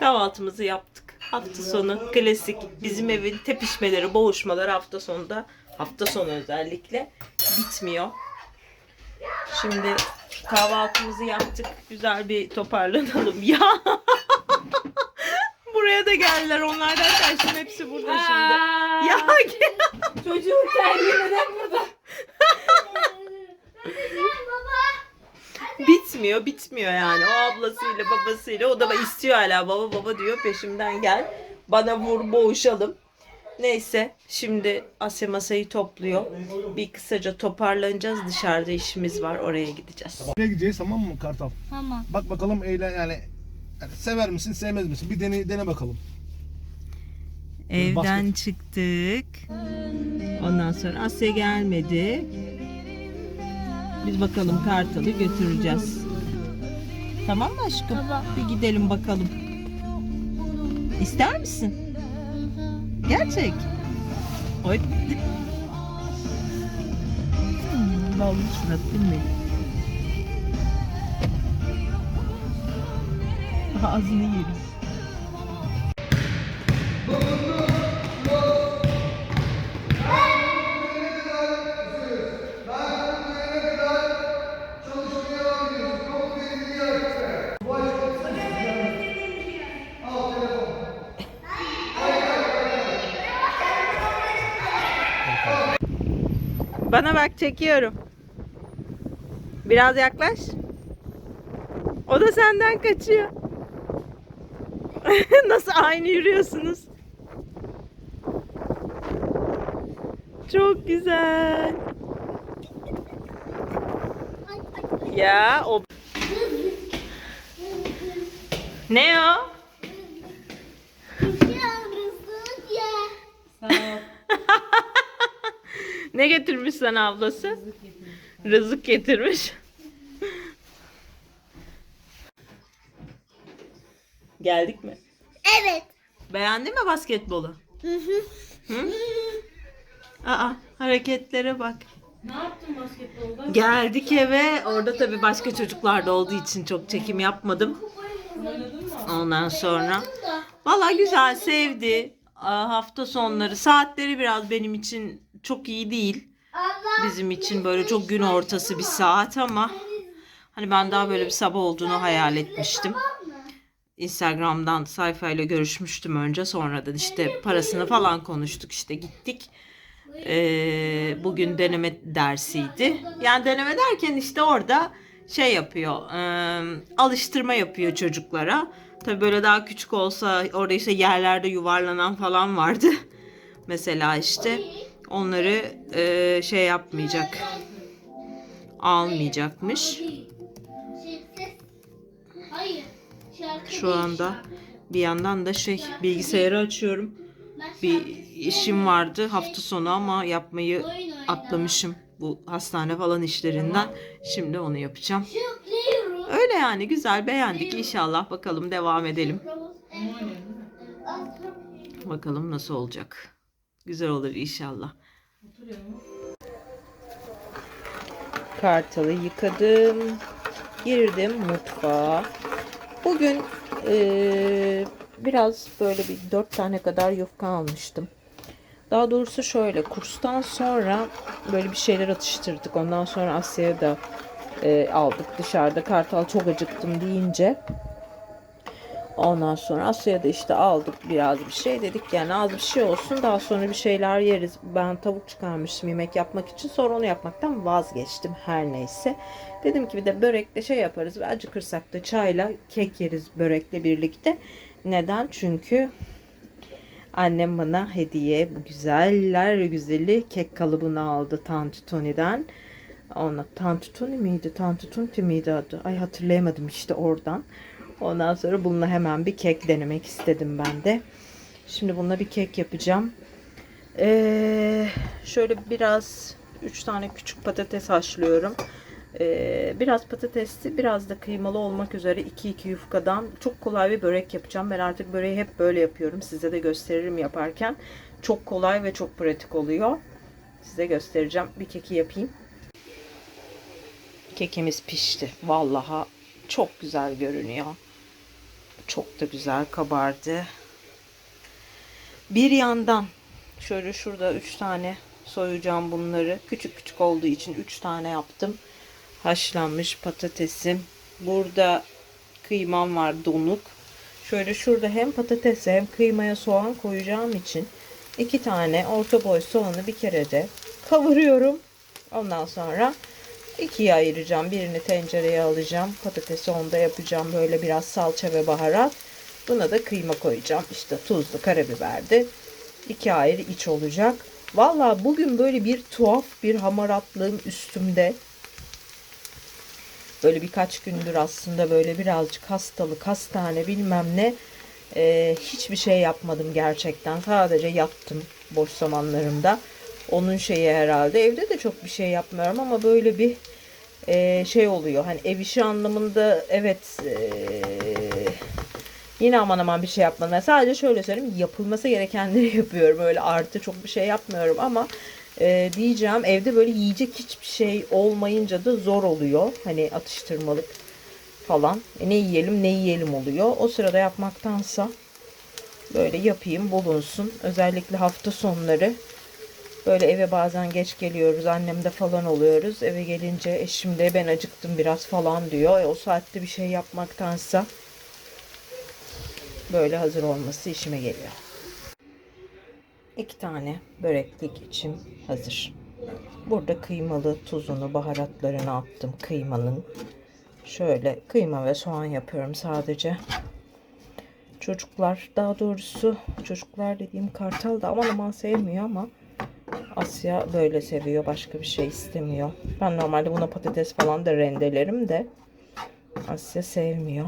Kahvaltımızı yaptık. Hafta sonu klasik bizim evin tepişmeleri, boğuşmaları hafta sonunda hafta sonu özellikle bitmiyor. Şimdi kahvaltımızı yaptık. Güzel bir toparlanalım. Ya Buraya da geldiler. Onlar da kaçtım. Hepsi burada şimdi. Ya Çocuğu terbiyeden burada. Bitmiyor, bitmiyor yani. O ablasıyla, babasıyla o da istiyor hala baba baba diyor peşimden gel. Bana vur boğuşalım. Neyse şimdi Asya masayı topluyor. Bir kısaca toparlanacağız. Dışarıda işimiz var. Oraya gideceğiz. Nereye gideceğiz tamam mı Kartal? Tamam. Bak bakalım eğlen yani, yani sever misin sevmez misin? Bir dene, dene bakalım. Evden çıktık. Ondan sonra Asya gelmedi. Biz bakalım Kartal'ı götüreceğiz. Tamam mı aşkım? Tamam. Bir gidelim bakalım. İster misin? Gerçek. Oy. Hmm, Vallahi suratım benim. Ağzını yerim. Bana bak çekiyorum. Biraz yaklaş. O da senden kaçıyor. Nasıl aynı yürüyorsunuz? Çok güzel. Ya o Ne o? Ne getirmiş sana ablası? Rızık getirmiş. Geldik mi? Evet. Beğendin mi basketbolu? Hı? Aa, hareketlere bak. Ne yaptın basketbolda? Geldik eve. Orada tabii başka çocuklar da olduğu için çok çekim yapmadım. Ondan sonra. Valla güzel sevdi. Aa, hafta sonları saatleri biraz benim için çok iyi değil. Bizim için böyle çok gün ortası bir saat ama hani ben daha böyle bir sabah olduğunu hayal etmiştim. Instagram'dan sayfayla görüşmüştüm önce sonradan işte parasını falan konuştuk işte gittik. Ee, bugün deneme dersiydi. Yani deneme derken işte orada şey yapıyor, e, alıştırma yapıyor çocuklara. Tabii böyle daha küçük olsa orada işte yerlerde yuvarlanan falan vardı. Mesela işte onları e, şey yapmayacak, almayacakmış. Şu anda bir yandan da şey bilgisayarı açıyorum. Bir işim vardı hafta sonu ama yapmayı atlamışım bu hastane falan işlerinden. Şimdi onu yapacağım. Öyle yani güzel beğendik inşallah bakalım devam edelim. Bakalım nasıl olacak. Güzel olur inşallah. Kartalı yıkadım. Girdim mutfağa. Bugün eee, biraz böyle bir dört tane kadar yufka almıştım. Daha doğrusu şöyle kurstan sonra böyle bir şeyler atıştırdık. Ondan sonra Asya'ya da eee, aldık dışarıda. Kartal çok acıktım deyince. Ondan sonra Asya'ya da işte aldık biraz bir şey dedik yani az bir şey olsun daha sonra bir şeyler yeriz. Ben tavuk çıkarmıştım yemek yapmak için sonra onu yapmaktan vazgeçtim her neyse. Dedim ki bir de börekle şey yaparız acıkırsak da çayla kek yeriz börekle birlikte. Neden? Çünkü annem bana hediye bu güzeller güzeli kek kalıbını aldı Tantuni'den. Ona Tantuni miydi? Tantunti miydi adı? Ay hatırlayamadım işte oradan. Ondan sonra bununla hemen bir kek denemek istedim ben de. Şimdi bununla bir kek yapacağım. Ee, şöyle biraz 3 tane küçük patates haşlıyorum. Ee, biraz patatesli biraz da kıymalı olmak üzere 2-2 yufkadan çok kolay bir börek yapacağım. Ben artık böreği hep böyle yapıyorum. Size de gösteririm yaparken. Çok kolay ve çok pratik oluyor. Size göstereceğim. Bir keki yapayım. Kekimiz pişti. Vallahi çok güzel görünüyor. Çok da güzel kabardı. Bir yandan şöyle şurada 3 tane soyacağım bunları. Küçük küçük olduğu için 3 tane yaptım. Haşlanmış patatesim. Burada kıymam var donuk. Şöyle şurada hem patatese hem kıymaya soğan koyacağım için iki tane orta boy soğanı bir kere de kavuruyorum. Ondan sonra ikiye ayıracağım. Birini tencereye alacağım. Patatesi onda yapacağım. Böyle biraz salça ve baharat. Buna da kıyma koyacağım. İşte tuzlu karabiberdi. İki ayrı iç olacak. Valla bugün böyle bir tuhaf bir hamaratlığım üstümde. Böyle birkaç gündür aslında böyle birazcık hastalık, hastane bilmem ne. Ee, hiçbir şey yapmadım gerçekten. Sadece yattım boş zamanlarımda. Onun şeyi herhalde. Evde de çok bir şey yapmıyorum ama böyle bir e, şey oluyor. Hani ev işi anlamında evet e, yine aman aman bir şey yapmadım. Sadece şöyle söyleyeyim yapılması gerekenleri yapıyorum. Öyle artı çok bir şey yapmıyorum ama e, diyeceğim evde böyle yiyecek hiçbir şey olmayınca da zor oluyor. Hani atıştırmalık falan. E, ne yiyelim ne yiyelim oluyor. O sırada yapmaktansa böyle yapayım bulunsun. Özellikle hafta sonları böyle eve bazen geç geliyoruz. Annemde falan oluyoruz. Eve gelince eşim de ben acıktım biraz falan diyor. E, o saatte bir şey yapmaktansa böyle hazır olması işime geliyor. İki tane böreklik içim hazır. Burada kıymalı tuzunu, baharatlarını attım kıymanın. Şöyle kıyma ve soğan yapıyorum sadece. Çocuklar daha doğrusu çocuklar dediğim kartal da aman aman sevmiyor ama Asya böyle seviyor. Başka bir şey istemiyor. Ben normalde buna patates falan da rendelerim de Asya sevmiyor.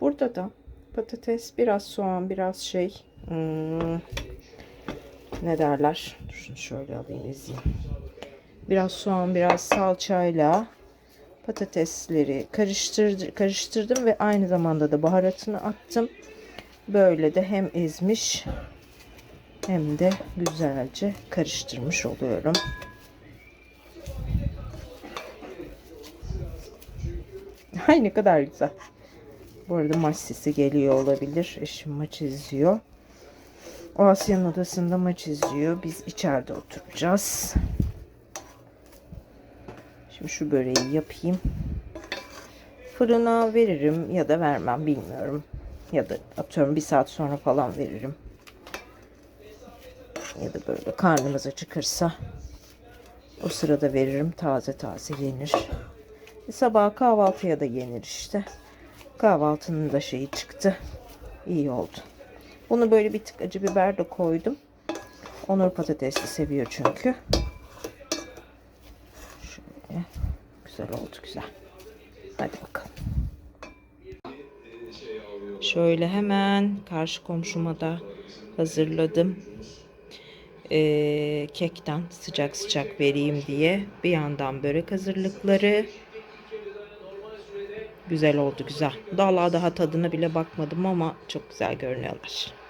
Burada da patates, biraz soğan, biraz şey hmm, ne derler? Dur şunu şöyle alayım ezeyim. Biraz soğan, biraz salçayla patatesleri karıştırdı, karıştırdım ve aynı zamanda da baharatını attım. Böyle de hem ezmiş hem de güzelce karıştırmış oluyorum. Ay ne kadar güzel. Bu arada maç sesi geliyor olabilir. Eşim maç izliyor. O Asya'nın odasında maç izliyor. Biz içeride oturacağız. Şimdi şu böreği yapayım. Fırına veririm ya da vermem bilmiyorum. Ya da atıyorum bir saat sonra falan veririm. Ya da böyle karnımız acıkırsa o sırada veririm. Taze taze yenir. E, sabah kahvaltıya da yenir işte. Kahvaltının da şeyi çıktı. İyi oldu. Bunu böyle bir tık acı biber de koydum. Onur patatesli seviyor çünkü. Şöyle. Güzel oldu güzel. Hadi bakalım. Şöyle hemen karşı komşuma da hazırladım. Ee, kekten sıcak sıcak vereyim diye. Bir yandan börek hazırlıkları. Güzel oldu güzel. Daha daha tadına bile bakmadım ama çok güzel görünüyorlar.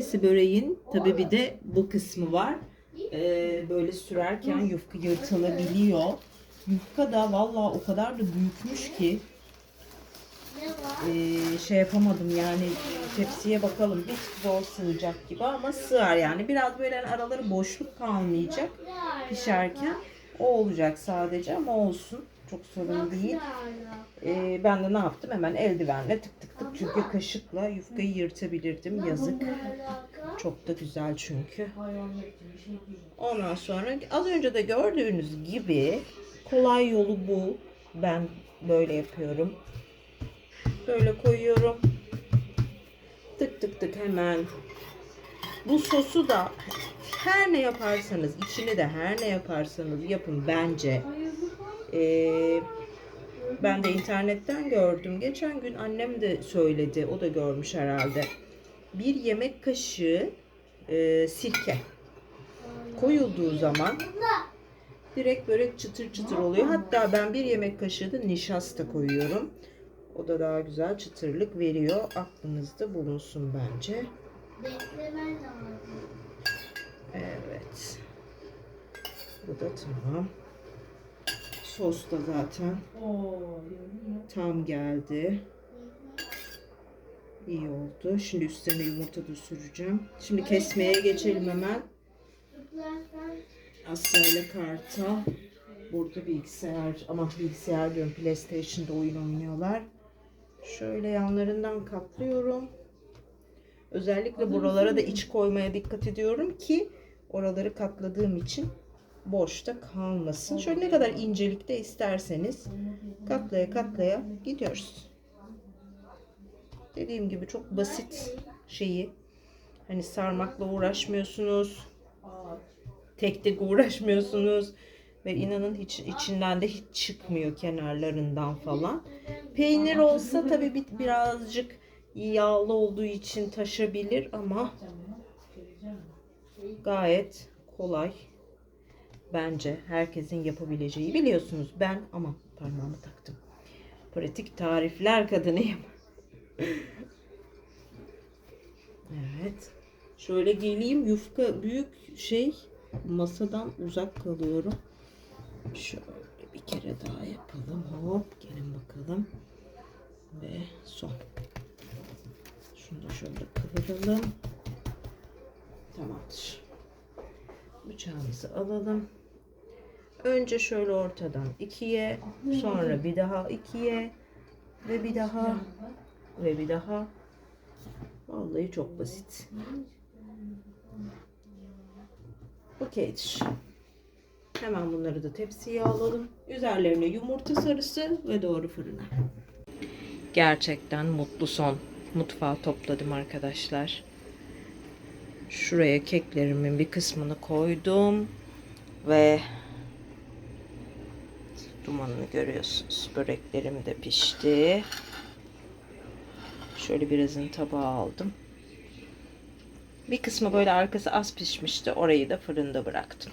Patatesli böreğin tabii bir de bu kısmı var. Ee, böyle sürerken yufka yırtılabiliyor. Yufka da vallahi o kadar da büyükmüş ki ee, şey yapamadım yani tepsiye bakalım bir tık zor sığacak gibi ama sığar yani. Biraz böyle araları boşluk kalmayacak pişerken. O olacak sadece ama olsun. Çok sorun değil. Ee, ben de ne yaptım? Hemen eldivenle tık tık tık çünkü kaşıkla yufkayı yırtabilirdim. Yazık. Çok da güzel çünkü. Ondan sonra az önce de gördüğünüz gibi kolay yolu bu. Ben böyle yapıyorum. Böyle koyuyorum. Tık tık tık hemen. Bu sosu da her ne yaparsanız, içini de her ne yaparsanız yapın bence. Ee, ben de internetten gördüm. Geçen gün annem de söyledi. O da görmüş herhalde. Bir yemek kaşığı e, sirke koyulduğu zaman direkt börek çıtır çıtır oluyor. Hatta ben bir yemek kaşığı da nişasta koyuyorum. O da daha güzel çıtırlık veriyor. Aklınızda bulunsun bence. Beklemen lazım. Evet. Bu da tamam. Sos da zaten tam geldi. İyi oldu. Şimdi üstlerine yumurta da süreceğim. Şimdi kesmeye geçelim hemen. Asya ile Kartal. Burada bilgisayar ama bilgisayar diyorum PlayStation'da oyun oynuyorlar. Şöyle yanlarından katlıyorum. Özellikle buralara da iç koymaya dikkat ediyorum ki oraları katladığım için boşta kalmasın. Şöyle ne kadar incelikte isterseniz katlaya katlaya gidiyoruz. Dediğim gibi çok basit şeyi. Hani sarmakla uğraşmıyorsunuz. Tek tek uğraşmıyorsunuz. Ve inanın hiç içinden de hiç çıkmıyor kenarlarından falan. Peynir olsa tabii bir, birazcık yağlı olduğu için taşabilir ama gayet kolay. Bence herkesin yapabileceği. Biliyorsunuz ben ama parmağımı taktım. Pratik tarifler kadınıyım. evet. Şöyle geleyim yufka büyük şey masadan uzak kalıyorum. Şöyle bir kere daha yapalım. Hop gelin bakalım. Ve son. Şunu da şöyle kıvıralım. Tamamdır. Bıçağımızı alalım. Önce şöyle ortadan ikiye, sonra bir daha ikiye ve bir daha ve bir daha. Vallahi çok basit. Okeydir. Hemen bunları da tepsiye alalım. Üzerlerine yumurta sarısı ve doğru fırına. Gerçekten mutlu son. Mutfağı topladım arkadaşlar. Şuraya keklerimin bir kısmını koydum. Ve dumanını görüyorsunuz. Böreklerim de pişti. Şöyle birazını tabağa aldım. Bir kısmı böyle arkası az pişmişti. Orayı da fırında bıraktım.